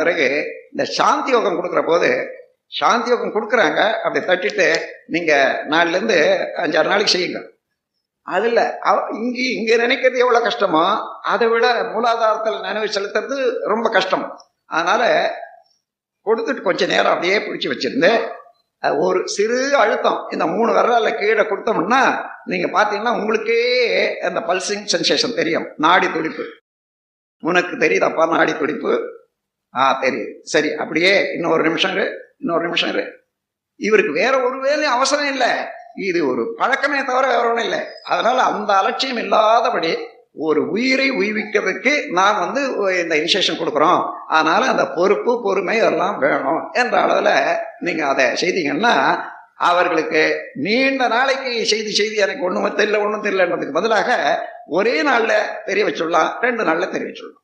பிறகு இந்த சாந்தி யோகம் கொடுக்குற போது சாந்தி யோகம் கொடுக்குறாங்க அப்படி தட்டிட்டு நீங்கள் நாலுலேருந்து அஞ்சாறு நாளைக்கு செய்யுங்க. அதில் அவ- இங்கே நினைக்கிறது எவ்வளோ கஷ்டமோ அதை விட மூலாதாரத்தில் நினைவு செலுத்துறது ரொம்ப கஷ்டம். அதனால் கொடுத்துட்டு கொஞ்சம் நேரம் அப்படியே பிடிச்சி வச்சிருந்து ஒரு சிறு அழுத்தம் இந்த மூணு விரலால கீழே கொடுத்தோம்னா நீங்கள் பார்த்தீங்கன்னா உங்களுக்கே அந்த பல்சிங் சென்சேஷன் தெரியும். நாடி துடிப்பு. உனக்கு தெரியுதாப்பா நாடி துடிப்பு? ஆ தெரியுது சரி அப்படியே இன்னொரு நிமிஷம் இரு. இன்னொரு நிமிஷம் இரு. இவருக்கு வேற ஒரு வேலையும் அவசரம் இல்லை. இது ஒரு பழக்கமே தவிர வேற ஒன்றும் இல்லை. அதனால அந்த அலட்சியம் இல்லாதபடி ஒரு உயிரை உய்விக்கிறதுக்கு நாம் வந்து இந்த இனிஷியேஷன் கொடுக்குறோம். அதனால அந்த பொறுப்பு பொறுமை எல்லாம் வேணும் என்ற அளவில் நீங்க அதை செய்தீங்கன்னா அவர்களுக்கு நீண்ட நாளைக்கு செய்தி செய்தி எனக்கு ஒண்ணும் தெரியல ஒன்றும் தெரியலன்றதுக்கு பதிலாக ஒரே நாளில் தெரிய வச்சுடலாம் ரெண்டு நாளில் தெரிய வச்சுடலாம்.